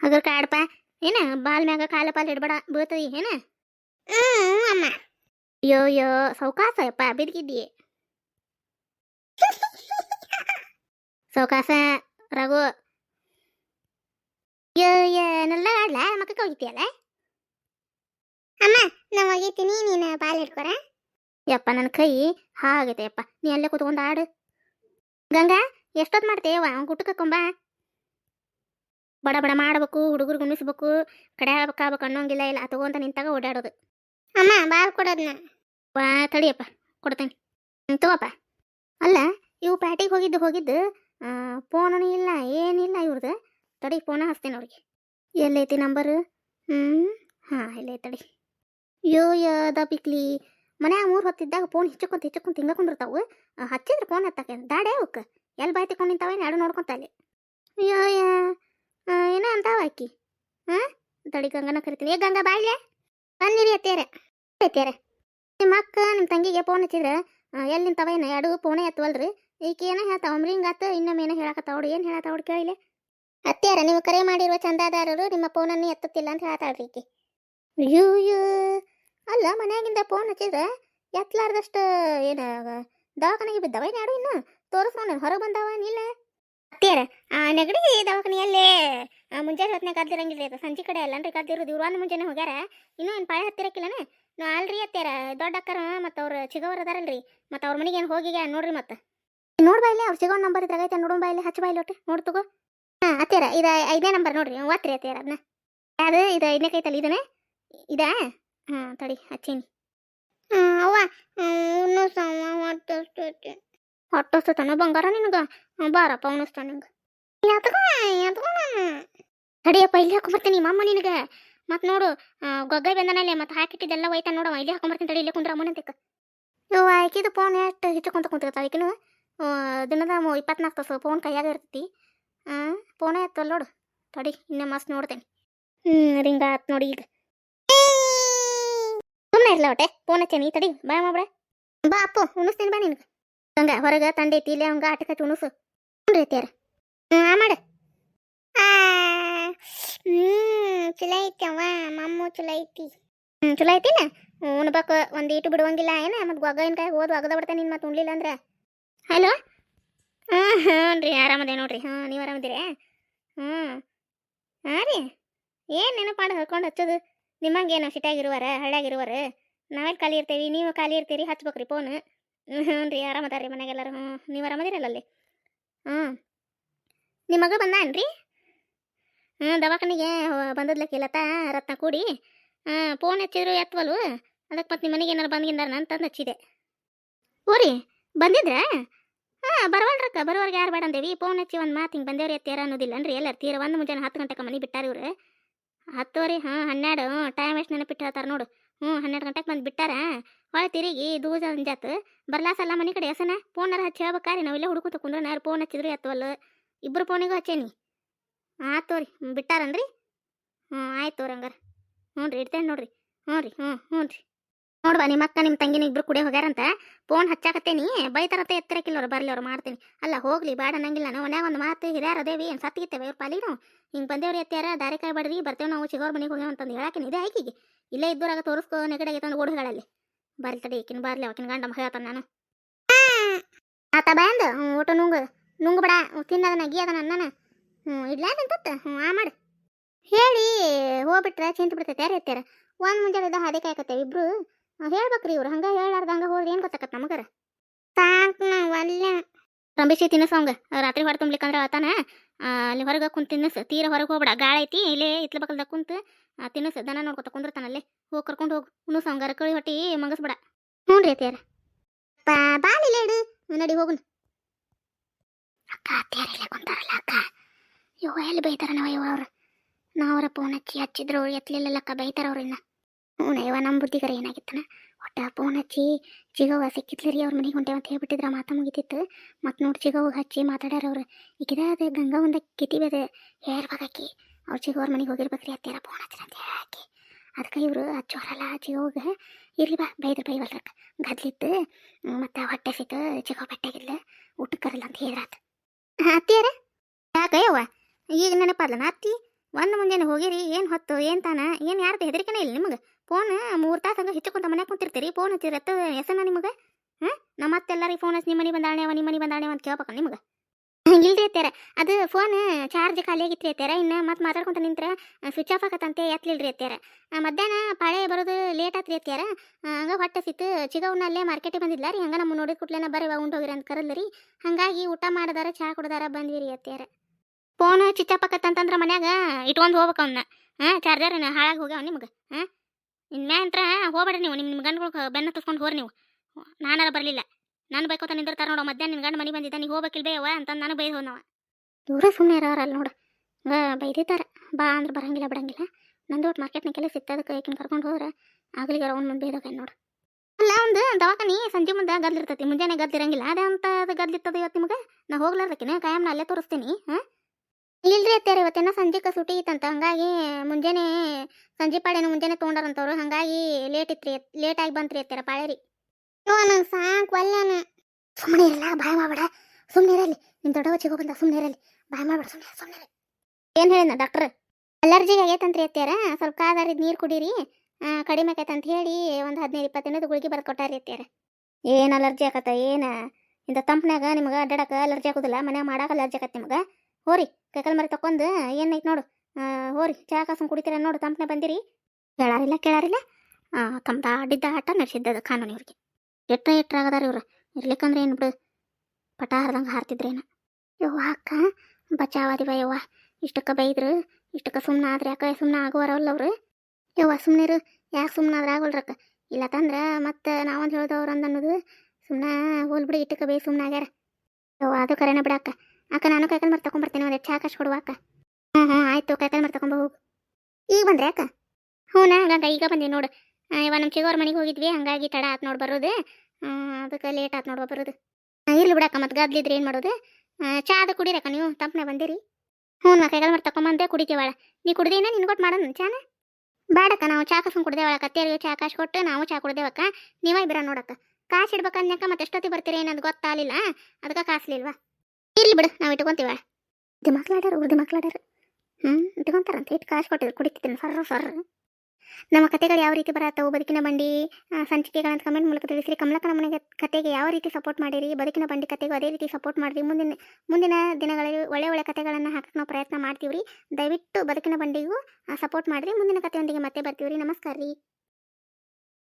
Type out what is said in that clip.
ಹಗರ್ ಕಾಡಪ್ಪ ಏನ ಬಾಲ್ ಮ್ಯಾಗ ಕಾಲ ಪಾಲ್ ಇಡ್ಬೇಡ ಬೀಳ್ತದಿ ಏನ? ಅಮ್ಮ. ಯೋ ಯೋ ಸೌಕಾಸ ಯಪ್ಪ ಬಿದ್ಗಿದ್ದಿ ಸೌಕಾಸ ರಘು. ಯೋ ಏನಲ್ಲ ಆಡ್ಲ ಮಕ್ಕಕ್ಕೆ ಹೋಗಿದ್ಯಲ್ಲ ಅಮ್ಮ ನಾ ಹೋಗಿದ್ದೀನಿ ನೀನು ಬಾಲ್ ಹಿಡ್ಕೊರ? ಯಪ್ಪ ನನ್ನ ಕೈ ಹಾಗೈತೆ ಯಪ್ಪ. ನೀ ಅಲ್ಲೇ ಕೂತ್ಕೊಂಡು ಆಡು. ಗಂಗಾ ಎಷ್ಟೊತ್ತು ಮಾಡ್ತೇವ? ಗುಟ್ಟಕೊಂಬ ಬಡ ಬಡ ಮಾಡಬೇಕು ಹುಡುಗರು ಉಣಿಸ್ಬೇಕು ಕಡೆ ಆಗ್ಬೇಕಾಗ್ಬೇಕು ಅನ್ನೋಂಗಿಲ್ಲ ಇಲ್ಲ ತಗೊಂತ ನಿಂತಾಗ ಓಡಾಡೋದು. ಅಮ್ಮ ಬಾಲ್ ಕೊಡೋದನ್ನ ಬಾ ತಡಿಯಪ್ಪ ಕೊಡ್ತೇನೆ. ತಗೋಪ್ಪ. ಅಲ್ಲ ಇವು ಪ್ಯಾಟಿಗೆ ಹೋಗಿದ್ದು ಹೋಗಿದ್ದು ಫೋನು ಇಲ್ಲ ಏನಿಲ್ಲ ಇವ್ರದ್ದು ತಡಿ ಫೋನ ಹಚ್ತೇನೆ ಅವ್ರಿಗೆ. ಎಲ್ಲೈತಿ ನಂಬರ್? ಹ್ಞೂ ಹಾಂ ಇಲ್ಲೇ ತಡಿ. ಯೋ ಯದ ಬಿಕ್ಲಿ ಮನ್ಯಾಗ ಮೂರು ಹೊತ್ತಿದ್ದಾಗ ಫೋನ್ ಹಿಚ್ಚಕೊಂತ ಹಿಚ್ಚಕೊಂತ ಹಿಂಗಕೊಂಡಿರ್ತಾವೆ. ಹಚ್ಚಿದ್ರೆ ಫೋನ್ ಹತ್ತಕ್ಕೆ. ದಾಡೆ ಅವಕ್ಕೆ. ಎಲ್ಲಿ ಬಾಯ್ ತಿಕೊಂಡು ನಿಂತಾವೆ ಎರಡು ನೋಡ್ಕೊಂತ ಅಲ್ಲಿ? ಅಯ್ಯೋ ಆಕಿ ಹಾಂ? ತಡಿ ಗಂಗನ ಕರಿತೀನಿ. ಏ ಗಂಗಾ ಬಾಯ್ಲೆ ಬಂದಿರಿ ಅತ್ತೇರೆ ಅತ್ತೇರೆ ನಿಮ್ಮ ಅಕ್ಕ ನಿಮ್ಮ ತಂಗಿಗೆ ಫೋನ್ ಹಚ್ಚಿದ್ರೆ ಎಲ್ಲಿ ನಿಂತವ ಏನು? ಎರಡು ಫೋನೇ ಎತ್ತವಲ್ರಿ. ಈಕೆ ಏನ ಹೇಳ್ತಾವ ಹಿಂಗಾತ ಇನ್ನೊಮ್ಮೆ ಏನೋ ಹೇಳಕತ್ತಾವಡು ಏನು ಹೇಳತ್ತಾವಡು ಕೇಳಿಲೆ ಅತ್ತೇರ ನೀವು ಕರೆ ಮಾಡಿರುವ ಚಂದಾದಾರರು ನಿಮ್ಮ ಫೋನನ್ನು ಎತ್ತುತ್ತಿಲ್ಲ ಅಂತ ಹೇಳ್ತಾಳ್ರಿ ಈಕೆ. ಅಯ್ಯೋ ಅಯ್ಯೋ. ಅಲ್ಲ, ಮನ್ಯಾಗಿಂದ ಫೋನ್ ಹಚ್ಚಿದ್ರೆ ಎತ್ತಲಾರ್ದಷ್ಟು ಏನು, ದವಾಖಾನೆಗೆ ಬಿದ್ದವ? ಏನು ಇನ್ನು? ತೋರಿಸ್ಕೊಂಡು ಹೊರಗೆ ಬಂದಾವ ಇಲ್ಲ? ಅತ್ಯಾರ ಆ ನೆಗಡಿ ದವಾಖಾನೆಯಲ್ಲೇ ಮುಂಜಾನೆ ಹೊತ್ನಾಗ ಕದ್ದಿರಂಗಿಲ್ಲ ರೀ ಸಂಜೆ ಕಡೆ ಅಲ್ಲನ್ರಿ ಕದ್ದಿರೋದು ಇವ್ರು ಮುಂಜಾನೆ ಹೋಗ್ಯಾರ ಇನ್ನೂ ಏನು ಪಾಳೆ ಹತ್ತಿರಕ್ಕಿಲ್ಲನ? ನಾ ಅಲ್ರಿ ಅತ್ತೇರ ದೊಡ್ಡ ಅಕ್ಕರ ಮತ್ತು ಅವ್ರ ಚಿಗವ್ರ ಅದಾರಲ್ರಿ. ಮತ್ತು ಅವ್ರ ಮನೆಗೆ ಏನು ಹೋಗಿ ನೋಡ್ರಿ ಮತ್ತೆ. ನೋಡ್ ಇಲ್ಲಿ ಅವ್ರ ಸಿಗೋ ನಂಬರ್ ಇದ್ರಾಗ ಐತೆ ಬಾ ಇಲ್ಲಿ ಹಚ್ಚ ಬಾಯ್ಲೆ ಒಟ್ಟು ನೋಡ್ ತಗೋ. ಹಾಂ ಅತ್ತೇರ ಇದು ಐದನೇ ನಂಬರ್ ನೋಡ್ರಿ ಒತ್ತಿರಿ ಅತ್ತೇರ ಅದನ್ನ ಅದು ಇದು ಐದನೇ ಕೈತಲ್ಲ ಇದನ್ನ? ಇದಾ? ಹಾಂ ತಡಿ ಹಚ್ಚೀನಿ. ಹ್ಮ್, ಅವ್ವ ಇನ್ನೂ ಸಮ ಹೊಟ್ಟಸ್ತನ ಬಂಗಾರ ನಿನಗ? ಬಾರಪ್ಪ ಉಣಿಸ್ತಾನ ನಿಂಗೆ. ಎತ್ಕೊ ತಡಿಯಪ್ಪ ಇಲ್ಲಿ ಹಾಕೊಂಬರ್ತೀನಿ ಮಮ್ಮ ನಿನಗೆ. ಮತ್ತೆ ನೋಡು ಗೊಗ್ಗೈ ಬಂದನಲ್ಲಿ ಮತ್ತೆ ಹಾಕಿಟ್ಟಿದ್ದೆಲ್ಲ ಒಯ್ತಾನ ನೋಡವ ಇಲ್ಲಿ ಹಾಕೊಂಬರ್ತೀನಿ ತಡಿ ಇಲ್ಲಿ ಕುಂದ್ರ ಅಮ್ಮನಂತಿಕ್ಕ ಇವ ಆಕಿದು ಫೋನ್ ಎಷ್ಟು ಹಿಚ್ಕೊಂತ ಕುಂತಿರ್ತಾವ ಈಕಿನು? ಆ, ದಿನದ ಇಪ್ಪತ್ನಾಲ್ಕು ತಾಸು ಫೋನ್ ಕೈಯಾಗ ಇರ್ತೈತಿ. ಹಾಂ ಫೋನೇ ಎತ್ತಲ್ಲ ನೋಡು. ತಡಿ ಇನ್ನ ಮಸ್ತ್ ನೋಡ್ತೇನೆ. ಹ್ಞೂ ರಿಂಗ ಆತ್ ನೋಡಿ ಈಗ. ಸುಮ್ಮನೆ ಇರ್ಲ ಒಟ್ಟೆ ಫೋನ್ ಹಚ್ಚೇನಿ. ತಡಿ ಬಾಯ್ ಮಾಡ್ಬೇಡ ಬಾ ಅಪ್ಪು ಉಣಿಸ್ತೀನಿ ಬಾ ನಿನಗೆ. ಹಂಗ ಹೊರಗೆ ತಂದೈತಿ ಇಲ್ಲೇ ಅವಂಗ ಆಟಕ ತುಣುಸು ಉಣಿಸು. ಹ್ಞೂ ಮಾಡು. ಹ್ಞೂ ಚಲೋ ಐತಿ ಅವ ಮಮ್ಮು ಚಲೋ ಐತಿ. ಹ್ಞೂ ಚಲೋ ಐತಿನ ಉಣ್ಬೇಕು, ಒಂದು ಇಟ್ಟು ಬಿಡುವಂಗಿಲ್ಲ ಏನ? ಮತ್ತು ಗೊಗ್ಗನ ಕೈ ಓದು ಒಗದ ಬಿಡ್ತೇನೆ ನಿನ್ನ ಮತ್ತು ಉಣ್ಲಿಲ್ಲ ಅಂದ್ರೆ? ಹಲೋ? ಹಾಂ ಹ್ಞೂ ರೀ ಆರಾಮದೇ ನೋಡ್ರಿ. ಹಾಂ ನೀವು ಆರಾಮದಿರಿ ಹ್ಞೂ. ಹಾಂ ರೀ, ಏನು ನೆನಪು ಮಾಡಿ ಹರ್ಕೊಂಡು ಹಚ್ಚೋದು? ನಿಮ್ಮಂಗೆ ಏನು ಸಿಟಿಯಾಗಿರುವಾರ ಹಳ್ಳಿಯಾಗಿರುವಾರ ನಾವೆಲ್ಲಿ ಖಾಲಿ ಇರ್ತೀವಿ, ನೀವು ಖಾಲಿ ಇರ್ತೀರಿ, ಹಚ್ಬೇಕ್ರಿ ಫೋನ್ ಹ್ಞೂ ರೀ ಆರಾಮದಾರ ರೀ ಮನೆಗೆಲ್ಲರೂ ಹ್ಞೂ ನೀವು ಆರಾಮದಿರಲ್ಲ ಅಲ್ಲಿ ಹ್ಞೂ ನಿಮ್ಮ ಮಗ ಬಂದಾನ್ರಿ ಹ್ಞೂ ದವಾಖಾನಿಗೆ ಬಂದದ್ಲಕ್ಕೆ ಲತಾ ರತ್ನ ಕೂಡಿ. ಹಾಂ ಫೋನ್ ಹಚ್ಚಿದ್ರು ಎತ್ತವಲ್ವು ಅದಕ್ಕೆ ಮತ್ತೆ ನಿಮ್ಮ ಮನೆಗೆ ಏನಾರು ಬಂದಿದ್ದಾರ ಅಂತಂದು ಹಚ್ಚಿದೆ. ಓ ರೀ ಬಂದಿದ್ರ? ಹಾಂ ಬರವಲ್ರಕ್ಕ ಬರೋರ್ಗೆ ಯಾರು ಬೇಡ ಅಂದೇವಿ. ಫೋನ್ ಹಚ್ಚಿ ಒಂದು ಮಾತು ಹಿಂಗೆ ಬಂದೇವ್ರಿ ಎತ್ತಾರ ಅನ್ನೋದಿಲ್ಲ ಅನ್ರಿ. ಎಲ್ಲರೂ ತೀರ ಒಂದು ಮುಂಜಾನೆ ಹತ್ತು ಗಂಟೆಗೆ ಮನೆ ಬಿಟ್ಟಾರ ಇವ್ರು. ಹತ್ತುವರೆ ಹಾಂ ಹನ್ನೆರಡು ಹ್ಞೂ ಟೈಮ್ ಎಷ್ಟು ನೆನಪಿಟ್ಟು ನೋಡು. ಹ್ಞೂ ಹನ್ನೆರಡು ಗಂಟೆಗೆ ಬಂದು ಬಿಟ್ಟಾರ. ಹೊಳೆ ತಿರುಗಿ ದೂಜ ಅಂಜಾತು ಬರ್ಲಾಸಲ್ಲ ಮನೆ ಕಡೆ ಎಸನ ಫೋನಾರ ಹಚ್ಚಿ ಹೇಳ್ಬೇಕಾರಿ ನಾವು ಇಲ್ಲೇ ಹುಡುಕುತ್ತ ಕುಂದ್ರೆ ಯಾರು ಫೋನ್ ಹಚ್ಚಿದ್ರು ಎತ್ತವಲ್ಲ? ಇಬ್ಬರು ಫೋನಿಗೂ ಹಚ್ಚೇನಿ. ಆತು ತೋರಿ ಬಿಟ್ಟಾರನ್ರಿ? ಹ್ಞೂ ಆಯ್ತು ತೋರಿ ಹಂಗಾರ. ಹ್ಞೂ ರೀ, ಇಡ್ತೇನೆ ನೋಡ್ರಿ. ಹ್ಞೂ ರೀ, ಹ್ಞೂ ಹ್ಞೂ ರೀ. ನೋಡ್ಬಾ ನಿಮ್ಮ ಅಕ್ಕ ನಿಮ್ಮ ತಂಗಿನ ಇಬ್ರು ಕುಡಿಯೋ ಹೋಗ್ಯಾರಂತ? ಫೋನ್ ಹಚ್ಚಾಕತ್ತೇನಿ. ಬೈತಾರತ್ತೆ ಎತ್ತರಕ್ಕಿಲ್ಲ ಅವ್ರು ಬರ್ಲಿ ಅವ್ರು ಮಾಡ್ತೀನಿ. ಅಲ್ಲ, ಹೋಗ್ಲಿ ಬೇಡ ಅನ್ನಂಗಿಲ್ಲ. ನಾವು ಮನ್ಯಾಗ ಒಂದು ಮಾತು ಹಿರಿಯಾರದೇವಿ ಏನು ಸತ್ತಿಗಿತ್ತೇವೆ ಇವ್ರ ಪಾಲಿ ನಾವು ಹಿಂಗೆ ಬಂದೇವ್ರಿ ಎತ್ತಾರ ದಾರಿ ಕಾಯ್ಬೇಡ್ರಿ ಬಡ್ರಿ, ಬರ್ತೇವೆ ನಾವು ಸಿಗೋರು ಮನೆಗೆ ಹೋಗ್ಯಾವ ಅಂತಂದು ಹೇಳಾಕಿನ. ಇದೆ ಆಕಿಗೆ ಇಲ್ಲೇ ಇದ್ದೂರಾಗ ತೋರಿಸ್ಕೊ ನೆಗಡೆ ತಂದು ಓಡುಗಳಲ್ಲಿ ಬರ್ಲಿ ತಡಿ ಈಕಿನ ಬರ್ಲಿ ಅವಕಿನ ಗಂಡ ಮಗ ಹೇಳ್ತಾನೆ ನಾನು. ಆತ ಬಂದು ಊಟ ನುಂಗು. ನುಂಗು ಬೇಡ ನಗಿ ಅದ ಅನ್ನನ ಹ್ಞೂ ಇಡ್ಲಾ ನಿಂತತ್ತ ಹ್ಞೂ ಆ ಮಾಡು. ಹೇಳಿ ಹೋಗ್ಬಿಟ್ರೆ ಚಿಂತ ಬಿಡ್ತೈತೆ ಯಾರು ಎತ್ತಾರ ಒಂದು ಮುಂಜಾನೆ ಹಾದಿ ಕಾಯ್ಕತ್ತೇವೆ ಇಬ್ರು. ಹೇಳ್ಬೇಕ್ರಿ ಇವ್ರು ಹಂಗೆ ಹೇಳಾರ್ದ ಹಂಗೆ ಹೋದ್ರೆ ಏನು ಗೊತ್ತಾಕತ್ ನಮಗರ? ಸಾಕು ಒಲ್ಲ ರಂಬಿಸಿ ತಿನ್ನಸವಂಗ ರಾತ್ರಿ ಹೊರ ತುಂಬ್ಲಿಕ್ಕಂದ್ರೆ ಆತಾನ. ಅಲ್ಲಿ ಹೊರಗೆ ಕುಂತು ತಿನ್ನಸ. ತೀರ ಹೊರಗೆ ಹೋಗ್ಬೇಡ ಗಾಳ ಐತಿ ಇಲ್ಲೇ ಇತ್ಲ ಬಕಲ್ದಾಗ ಕುಂತು. ಆ, ಸದನ ದನ ನೋಡ್ಕೊತ ಕುಂದಿರ್ತಾನಲ್ಲಿ ಹೋಗಿ ಕರ್ಕೊಂಡು ಹೋಗು. ಇನ್ನೂ ಸಂಗಾರ ಕಳಿ ಹೊಟ್ಟಿ ಮಂಗಸ್ಬೇಡ. ಹ್ಞೂ ರೀ ಅತ್ಯಾರ ಬಾ ಬಾಲಿಲ್ಲ ಇಡು ನಡಿ ಹೋಗುನ್. ಅಕ್ಕ ಅತ್ಯಾರಿಲ್ಲ ಕುಂತಾರಲ್ಲ ಅಕ್ಕ. ಇವ ಎಲ್ಲಿ ಬೈತಾರ ನಾವು ಇವ ಅವ್ರು? ನಾವ್ರ ಫೋನ್ ಹಚ್ಚಿ ಹಚ್ಚಿದ್ರು ಎತ್ತಲಿಲ್ಲಲ್ಲ ಅಕ್ಕ ಬೈತಾರ ಅವ್ರು ಇನ್ನ. ಹ್ಞೂ ಇವ ನಮ್ಮ ಬುದ್ಧಿಗರ ಏನಾಗಿತ್ತನ? ಒಟ್ಟ ಫೋನ್ ಹಚ್ಚಿ ಚಿಗವ್ವ ಸಿಕ್ಕಿತ್ಲಿ ರೀ ಅವ್ರ ಮನೆಗೆ ಹೊಂಟೆ ಅಂತ ಹೇಳ್ಬಿಟ್ಟಿದ್ರ ಮಾತಾ ಮುಗಿತಿತ್ತು. ಮತ್ತು ನೋಡಿ ಚಿಗವ್ಗ ಹಚ್ಚಿ ಮಾತಾಡ್ಯಾರ ಅವ್ರು. ಈಗಿದ ಅದೇ ಗಂಗಾ ಒಂದ ಕಿತಿ ಬೇರೆ ಹೇಳ್ಬೇಕಾಕಿ ಅವ್ರ ಚಿಗವ್ರ ಮನೆಗೆ ಹೋಗಿರ್ಬೇಕ್ರಿ ಅತ್ಯಾರ ಫೋನ್ ಹಚ್ಚಿರ ಅಂತ ಹೇಳಾಕಿ ಅದಕ್ಕೆ ಇವರು ಹಚ್ಚೋರಲ್ಲ ಚಿಗೋಗ ಇರಲಿ ಬಾ, ಬೈದ್ರ, ಬೈವಲ್ರಕ್ಕ. ಗದ್ಲಿತ್ತು ಮತ್ತು ಹೊಟ್ಟೆ ಸಿಕ್ಕ ಚಿಗೋ ಬಟ್ಟೆಗಿಲ್ಲ ಊಟಕ್ಕೆ ಕರಲ್ಲ ಅಂತ ಹೇಳಿದ್ರಾತ ಅತ್ತಿಯರ? ಅವ್ವ ಈಗ ನೆನಪಾದ್ಲನ? ಅತ್ತಿ, ಒಂದು ಮುಂಜಾನೆ ಹೋಗಿರಿ, ಏನು ಹೊತ್ತು, ಏನು ತಾನ, ಏನು ಯಾರ್ದು ಹೆದರಿಕೆನೇ ಇಲ್ಲ ನಿಮಗೆ? ಫೋನ್ ಮೂರು ತಾಸು ಹಂಗೆ ಹಿಚ್ಕೊಂತ ಮನ್ಯಾಗ ಕುಂತಿರ್ತೀರಿ, ಫೋನ್ ಹಚ್ಚಿರತ್ತ ಹೆಸರ ನಿಮಗೆ? ಹಾಂ ನಮ್ಮ ಮತ್ತೆ ಎಲ್ಲರಿಗೆ ಫೋನ್ ಹಚ್ಚಿ ನಿಮ್ಮ ಮನೆ ಬಂದಾಳೆ ನಿಮ್ಮ ಮನೆ ಬಂದಾಳೆ ಅಂತ ಕೇಳ್ಬೇಕ ನಿಮಗೆ? ಇಲ್ರಿ ಅತ್ಯಾರ ಅದು ಫೋನ್ ಚಾರ್ಜ್ ಖಾಲಿ ಆಗಿತ್ತು ಅತ್ಯಾರ ಇನ್ನು ಮತ್ತೆ ಮಾತಾಡ್ಕೊಂತ ನಿಂತ್ರ ಸ್ವಿಚ್ ಆಫ್ ಆಗತ್ತಂತೆ ಎತ್ತಲಿಲ್ರಿ ಅತ್ಯಾರ ಮಧ್ಯಾಹ್ನ ಪಾಳೆ ಬರೋದು ಲೇಟ್ ಆತ್ರಿ ಅತ್ಯಾರ ಹಂಗೆ ಹೊಟ್ಟೆ ಸಿತ್ತು ಚಿಗವ್ನ ಅಲ್ಲೇ ಮಾರ್ಕೆಟಿಗೆ ಬಂದಿಲ್ಲ ರೀ. ಹಂಗೆ ನಮ್ಮ ನೋಡಿದ ಕೂಡ್ಲೇನ ಬರೀ ಉಂಡು ಉಂಡೋಗಿರಿ ಅಂತ ಕರದ್ಲು ರೀ. ಹಾಗಾಗಿ ಊಟ ಮಾಡಿದಾರ ಚಹಾ ಕುಡ್ದಾರ ಬಂದ್ವಿ ರೀ ಅತ್ಯಾರ ಫೋನ್ ಚಿಚ್ಚಾಪಕತ್ತಂತಂದ್ರೆ ಮನ್ಯಾಗ ಇಟ್ಕೊಂಡು ಹೋಗ್ಬೇಕು ಅವನ್ನ ಹಾಂ ಚಾರ್ಜರ್ ಹಾಳಾಗಿ ಹೋಗ್ಯಾವ ನಿಮ್ಗೆ. ಹಾಂ ಇನ್ಮ್ಯಾಂತ್ರ ಹೋಗ್ಬೇಡ್ರಿ ನೀವು. ನಿಮ್ಮ ನಿಮ್ಮ ಗಂಡುಗಳು ಬೆನ್ನ ತಸ್ಕೊಂಡು ಹೋರಿ ನೀವು. ನಾನಾರ ಬರಲಿಲ್ಲ. ನಾನು ಬೈಕೋತ ನಿಂದಿರ್ತಾರ ನೋಡು, ಮಧ್ಯಾಹ್ನ ನಿನ್ ಗಂಡ ಮನೆ ಬಂದಿದ್ದ, ನೀ ಹೋಗ್ಬೇಕಿಲ್ ಬೇಯವ್ವ ಅಂತಂದು ನಾನು ಬೈದು ಹೋದವ ದೂರ ಸುಮ್ಮನೆ ಇರೋರಲ್ಲ ನೋಡು. ಬೈದಿದ್ದಾರೆ ಬಾ ಅಂದ್ರೆ ಬರಂಗಿಲ್ಲ, ಬಿಡಂಗಿಲ್ಲ. ನಂದು ಒಟ್ಟು ಮಾರ್ಕೆಟ್ನ ಕೆಲಸ ಇತ್ತು ಅದಕ್ಕೆ ಈಕಿನ ಕರ್ಕೊಂಡು ಹೋದ್ರೆ ಆಗ್ಲಿಗೆ ಅವ್ನ ಮುಂದೆ ಬೈದಾಗ ನೋಡು. ಅಲ್ಲ, ಒಂದು ದವಾಖಾನಿ ಸಂಜೆ ಮುಂದೆ ಗದ್ಲಿರ್ತೈತಿ ಮುಂಜಾನೆ ಗದ್ಲಿರಂಗಿಲ್ಲ ಅದೇ ಅಂತ ಅದು ಗದ್ಲಿರ್ತದ ಇವತ್ತು ನಿಮಗೆ? ನಾ ಹೋಗ್ಲಾರ್ದಕ್ಕಿನ ಕಾಯಂ ನಾ ಅಲ್ಲೇ ತೋರಿಸ್ತೀನಿ, ಹಾಂ? ಇಲ್ರಿ ಅತ್ಯಾರ ಇವತ್ತೇನ ಸಂಜೆಗೆ ಸೂಟಿ ಇತ್ತಂತ, ಹಂಗಾಗಿ ಮುಂಜಾನೆ ಸಂಜೆ ಪಾಡೇನು ಮುಂಜಾನೆ ತೊಗೊಂಡಾರಂತವ್ರು, ಹಂಗಾಗಿ ಲೇಟ್ ಇತ್ರಿ ಲೇಟಾಗಿ ಬಂತ್ರಿ ಅತ್ತಾರ ಪಾಳೆ ರೀ ನಂಗೆ ಒಲ್ಲೆನ ಸುಮ್ಮನೆ ಇರಲ್ಲ ಬಾಯ್ ಮಾಡಬೇಡ. ಸುಮ್ಮನೆ ಇರಲಿ ನಿಮ್ಮ ದೊಡ್ಡವ ಚಿಗೋ ಬಂದ ಸುಮ್ಮನೆ ಇರಲಿ ಬಾಯ್ ಮಾಡಬೇಡ ಸುಮ್ಮನೆ ಸುಮ್ಮನೆ ಏನು ಹೇಳಿದ ಡಾಕ್ಟ್ರ್ ಅಲರ್ಜಿಗೆ ಆಗೈತಂತ್ರಿ ಅತ್ಯಾರ ಸ್ವಲ್ಪ ಕಾದಾರಿದ ನೀರು ಕುಡೀರಿ. ಕಡಿಮೆ ಆಕೈತೆ ಅಂತ ಹೇಳಿ ಒಂದು ಹದಿನೈದು ಇಪ್ಪತ್ತು ದಿನದ ಗುಳಿಗೆ ಬರ್ದು ಕೊಟ್ಟಾರಿ ಅತ್ಯಾರ ಏನು ಅಲರ್ಜಿ ಆಕತ್ತ, ಏನು? ಇಂಥ ತಂಪ್ನ್ಯಾಗ ನಿಮ್ಗೆ ಅಡ್ಡಾಡಕ್ಕೆ ಅಲರ್ಜಿ ಆಗೋದಿಲ್ಲ, ಮನ್ಯಾಗ ಮಾಡಕ್ಕೆ ಅಲರ್ಜಿ ಆಗತ್ತೆ ನಿಮ್ಗೆ. ಹೋರಿ, ಕೈಕಲ್ ಮರಿ ತಕೊಂಡು ಏನೈತೆ ನೋಡು. ಹೋರಿ ಚಹಾ ಕಾಸನ್ ಕುಡಿತೀರ ನೋಡು ತಂಪನೆ ಬಂದಿರಿ. ಕೇಳಾರಿಲ್ಲ ಕೇಳಾರಿಲ್ಲ. ತಮ್ಮ ಅಡ್ಡಿದ್ದ ಆಟ ನಡೆಸಿದ್ದದು ಕಾನೂನು ಎಟ್ಟ ಎಟ್ರಾಗದಾರ ಇವ್ರು. ಇರ್ಲಿಕ್ಕಂದ್ರೆ ಏನು ಬಿಡು. ಪಟ ಹರ್ದಂಗೆ ಹಾರ್ತಿದ್ರೇನು. ಯವ್ವ ಅಕ್ಕ ಬಚಾವಾದಿವ ಯವ್ವ. ಇಷ್ಟಕ್ಕೆ ಬೈದ್ರು, ಇಷ್ಟಕ್ಕೆ ಸುಮ್ಮನೆ ಆದ್ರೆ ಯಾಕ ಸುಮ್ಮನೆ ಆಗೋರಲ್ಲ ಅವರು. ಯವ್ವ ಸುಮ್ಮನಿರು ಯಾಕೆ ಸುಮ್ಮನೆ ಆದ್ರೆ ಆಗೋಲ್ರಕ್ಕ ಇಲ್ಲ ತಂದ್ರೆ ಮತ್ತೆ ನಾವೊಂದು ಹೇಳ್ದವ್ರು ಅನ್ನೋದು ಸುಮ್ಮನೆ ಹೋಲ್ ಬಿಡಿ, ಇಟ್ಟಕ್ಕೆ ಬೈ ಸುಮ್ಮನೆ ಆಗ್ಯಾರ. ಯವ್ವ, ಅದು ಕರೆನ ಬಿಡ ಅಕ್ಕ. ನಾನು ಕೈಕಲ್ ಮರ್ ತಗೊಂಬರ್ತೀನಿ, ಒಂದು ಚಾ ಕಾಶ್ ಕೊಡುವ ಅಕ್ಕ. ಹ್ಞೂ ಹ್ಞೂ ಆಯ್ತು ಕೈಕಲ್ ಮರ್ ತಗೊಂಬ ಹೋಗು. ಈಗ ಬಂದ್ರೆ ಅಕ್ಕ? ಹ್ಞೂ ಹಂಗ ಈಗ ಬಂದೆ ನೋಡು. ಇವ ನಮ್ಮ ಚಿಗೋರ್ ಮನೆಗೆ ಹೋಗಿದ್ವಿ, ಹಂಗಾಗಿ ತಡ ಆತ್ ನೋಡಿ ಬರೋದು. ಅದಕ್ಕೆ ಲೇಟ್ ಆತ್ ನೋಡುವ ಬರೋದು. ಇರ್ಲಿ ಬಿಡಕ್ಕ, ಮತ್ತೆ ಗದ್ಲಿದ್ರೆ ಏನು ಮಾಡೋದು? ಚಾ ಅದು ಕುಡಿರಕ್ಕ ನೀವು? ತಂಪನೆ ಬಂದಿರಿ? ಹ್ಞೂ ನಾ ಕೈಗಾಲ ಮಾಡಿ ತಕೊಂಬಂದೆ ಕುಡಿತೀವಳ ನೀ ಕುಡ್ದೇನ ನಿನ್ ಕೊಟ್ಟು ಮಾಡೋಣ ಚಾನ? ಬೇಡಕ್ಕ, ನಾವು ಚಾ ಕಸನ್ ಕುಡ್ದೇವಳ ಕತ್ತೇರಿಗೆ ಚಾ ಕಾಶ್ ಕೊಟ್ಟು ನಾವು ಚಾ ಕುಡ್ದೇವಕ್ಕ. ನೀವೇ ಇಬ್ಬರ ನೋಡಕ್ಕ. ಕಾಸು ಇಡ್ಬೇಕನ್ಯಕ್ಕ ಮತ್ತೆ ಎಷ್ಟೊತ್ತಿ ಬರ್ತೀರಿ ಏನದು ಗೊತ್ತಾಗಲಿಲ್ಲ ಅದಕ್ಕೆ ಕಾಸ್ಲಿಲ್ವಾ? ಇರ್ಲಿ ಬಿಡು, ನಾವು ಇಟ್ಕೊಂತೀವ ಇದು ಮಕ್ಳಾಡ್ಯಾರ ಉರ್ದು ಮಕ್ಳಾಡ್ಯಾರ ಹ್ಞೂ ಇಟ್ಕೊಂತಾರಂತ ಇಟ್ಟು ಕಾಸು ಕೊಟ್ಟಿದ್ರು, ಕುಡಿತಿದ್ದೀನಿ ಸರ್ರು ಸರ್ರ ನಮ್ಮ ಕತೆಗಳು ಯಾವ ರೀತಿ ಬರತ್ತವು ಬದುಕಿನ ಬಂಡಿ ಸಂಚಿಕೆಗಳಂತ ಕಮೆಂಟ್ ಮೂಲಕ ತಿಳಿಸಿರಿ. ಕಮಲಕನ ಮನೆಗೆ ಕತೆಗೆ ಯಾವ ರೀತಿ ಸಪೋರ್ಟ್ ಮಾಡಿರಿ? ಬದುಕಿನ ಬಂಡಿ ಕತೆಗೂ ಅದೇ ರೀತಿ ಸಪೋರ್ಟ್ ಮಾಡಿರಿ. ಮುಂದಿನ ಮುಂದಿನ ದಿನಗಳಲ್ಲಿ ಒಳ್ಳೆ ಒಳ್ಳೆ ಕಥೆಗಳನ್ನು ಹಾಕಕ್ಕೆ ನಾವು ಪ್ರಯತ್ನ ಮಾಡ್ತೀವಿ ರೀ ದಯವಿಟ್ಟು ಬದುಕಿನ ಬಂಡಿಗೂ ಸಪೋರ್ಟ್ ಮಾಡಿರಿ. ಮುಂದಿನ ಕತೆಯೊಂದಿಗೆ ಮತ್ತೆ ಬರ್ತೀವಿ ರೀ ನಮಸ್ಕಾರ ರೀ.